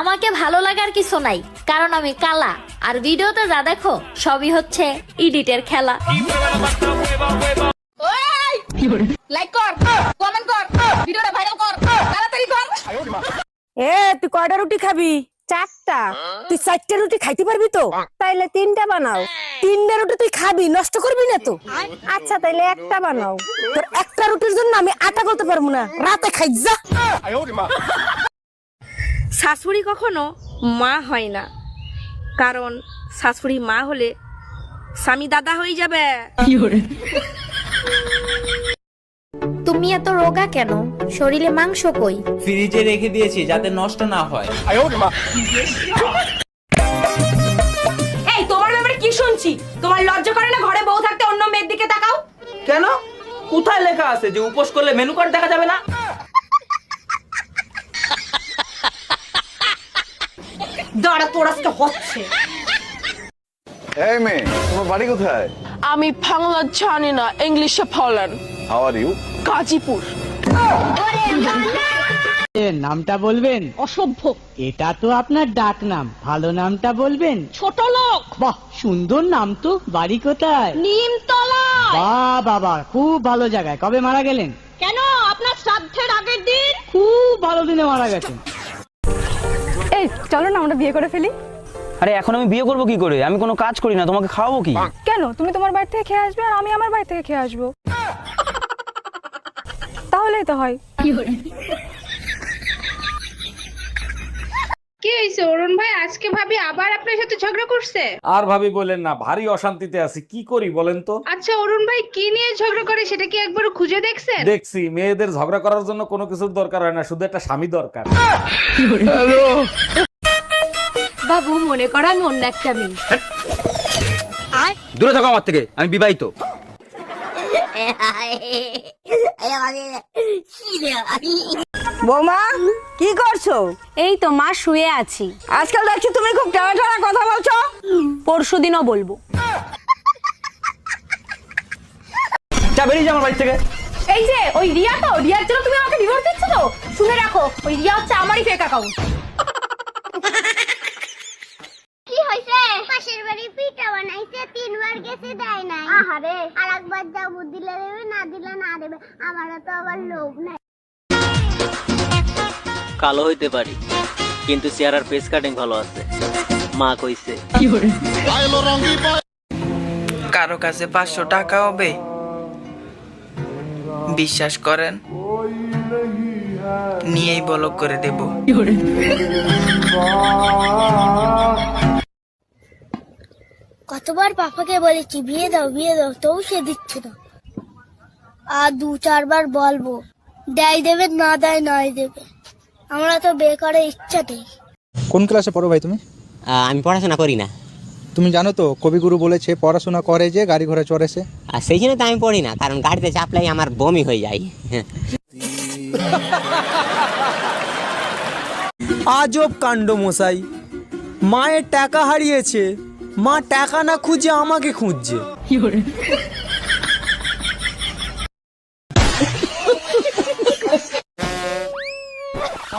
আমাকে ভালো লাগার কিছু নাই কারণ আমি কালা। আর ভিডিওতে যা দেখো সবই হচ্ছে ইডিটের খেলা। লাইক কর কমেন্ট কর ভিডিওটা ভাইরাল কর তাড়াতাড়ি কর। এ তুই কয়টা রুটি খাবি? চারটা। তুই চারটা রুটি খাইতে পারবি তো? তাইলে তিনটা বানাও। তিনটা রুটি তুই খাবি নষ্ট করবি না তো? আচ্ছা তাইলে একটা বানাও। তোর একটা রুটির জন্য আমি আটা করতে পারব না। রাতে খাই যা। শাশুড়ি কখনো মা হয় না। কারণ শাশুড়ি মা হলে স্বামী দাদা হয়ে যাবে। তুমি এত রোগা কেন? শরীরে মাংস কই? ফ্রিজে রেখে দিয়েছি যাতে নষ্ট না হয়। এই তোমার ব্যাপারে কি শুনছি? তোমার লজ্জা করে না ঘরে বউ থাকতে অন্য মেয়ের দিকে তাকাও? কেন? কোথায় লেখা আছে যে উপোস করলে মেনু কার্ড দেখা যাবে না? তোর আজকে হচ্ছে। এই মেয়ে তোমার বাড়ি কোথায়? আমি বাংলা জানি না ইংলিশে বলেন। How are you Gazipur. নামটা বলবেন? অসভ্য। এটা তো আপনার ডাক নাম ভালো নামটা বলবেন? ছোট লোক। বাহ সুন্দর নাম তো বাড়ি কোথায়? নিমতলা বাহ বাবা খুব ভালো জায়গায়। কবে মারা গেলেন? কেন? আপনার শ্রাদ্ধের আগের দিন? খুব ভালো দিনে মারা গেছেন। এই চলো না আমরা বিয়ে করে ফেলি। আরে এখন আমি বিয়ে করব কি করে? আমি কোনো কাজ করি না তোমাকে খাওয়াবো কি? কেন? তুমি তোমার বাড়ি থেকে খেয়ে আসবে আর আমি আমার বাড়ি থেকে খেয়ে আসব। তাহলেই তো হয়। হয়েছে অরুণ ভাই আজকে ভাবি আবার আপনার সাথে ঝগড়া করছে আর ভাবি বলেন না ভারী অশান্তিতে আছি কি করি বলেন তো আচ্ছা অরুণ ভাই কি নিয়ে ঝগড়া করে সেটা কি একবার খুঁজে দেখছেন দেখছি মেয়েদের ঝগড়া করার জন্য কোনো কিছুর দরকার হয় না শুধু একটা স্বামী দরকার বাবু মনে করা আমি অন্য একটা মেয়ে দূরে থাকো আমার থেকে আমি বিবাহিত বৌমা কি করছ? এই তো মা শুয়ে আছি। আজকাল দেখছি তুমি খুব টানা টানা কথা বলছো। পরশু দিনও বলব। যা বেরিয়ে যা আমার বাড়ি থেকে। এই যে ওই রিয়া তো রিয়ার জন্য তুমি আমাকে ডিভোর্স দিচ্ছ তো? শুনে রাখো ওই রিয়া হচ্ছে আমারই ফেক অ্যাকাউন্ট কি হইছে পাশের বাড়ি পিঠা বানাইছে তিনবার গেছে দেয় নাই। আহারে। আর একবার দেবে না দিলে না দেবে আমারও তো আবার লোভ নাই। কালো হইতে পারি কিন্তু চেহারার পেস কাটিং ভালো আছে। মা কইছে। কারও কাছে পাঁচশো টাকা হবে? বিশ্বাস করেন নিয়েই বলক করে দেব। কতবার পাপাকে বলেছি বিয়ে দাও বিয়ে দাও তবু সে দিচ্ছে না। আর দু চারবার বলব দেয় দেবে না দেয় নাই দেবে। আমরা তো বিয়ে করার ইচ্ছা নেই কোন ক্লাসে পড়ো ভাই তুমি? আমি পড়াশোনা করি না। তুমি জানো তো কবিগুরু বলেছে পড়াশোনা করে যে গাড়ি ঘোড়া চড়েছে আর সেই জন্য তো আমি পড়ি না কারণ গাড়িতে চাপলাই আমার বমি হয়ে যায়। আজব কাণ্ড মশাই। মায়ের টাকা হারিয়েছে মা টাকা না খুঁজে আমাকে খুঁজছে।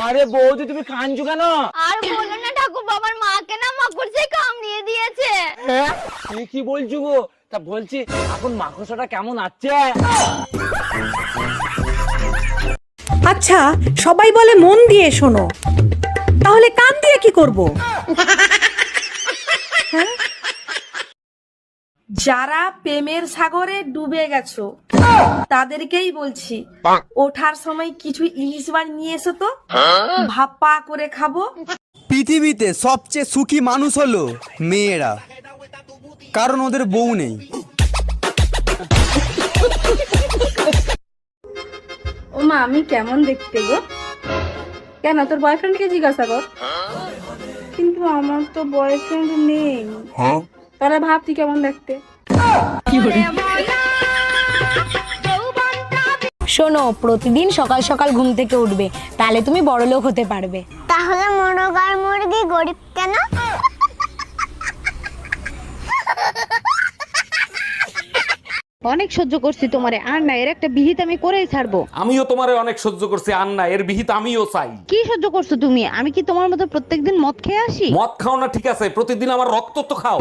আরে বৌদি তুমি কাঁদছো কেন? আর বলো না ঠাকুর বাবার মাকে না মাকুড়ছে কামড়িয়ে দিয়েছে। হ্যাঁ? তুমি কি বলছো গো? তা বলছি এখন মাকড়সাটা কেমন আছে? আচ্ছা সবাই বলে মন দিয়ে শোনো। তাহলে কান দিয়ে কি করব? যারা প্রেমের সাগরে ডুবে গেছো তাদেরকেই বলছি ওঠার সময় কিছু ইলিশ মাছ নিয়ে এসো তো। ভাপা করে খাব। পৃথিবীতে সবচেয়ে সুখী মানুষ হলো মেয়েরা। কারণ ওদের বউ নেই। ও মা আমি কেমন দেখতে গো? কেন তোর বয়ফ্রেন্ডকে জিজ্ঞাসা কর। কিন্তু আমার তো বয়ফ্রেন্ড নেই। তাহলে ভাব তুই কেমন দেখতে। শোনো প্রতিদিন সকাল সকাল ঘুম থেকে উঠবে। তাহলে তুমি বড় লোক হতে পারবে। তাহলে মনোগার মুরগি গরিব কেন? অনেক সহ্য করছি তোমারে আর না এর একটা বিহিত আমি করেই ছাড়বো। আমিও তোমারে অনেক সহ্য করছি আর না এর বিহিত আমিও চাই। কি সহ্য করছ তুমি? আমি কি তোমার মতো প্রত্যেকদিন মদ খেয়ে আসি? মদ খাও না ঠিক আছে প্রতিদিন আমার রক্ত তো খাও।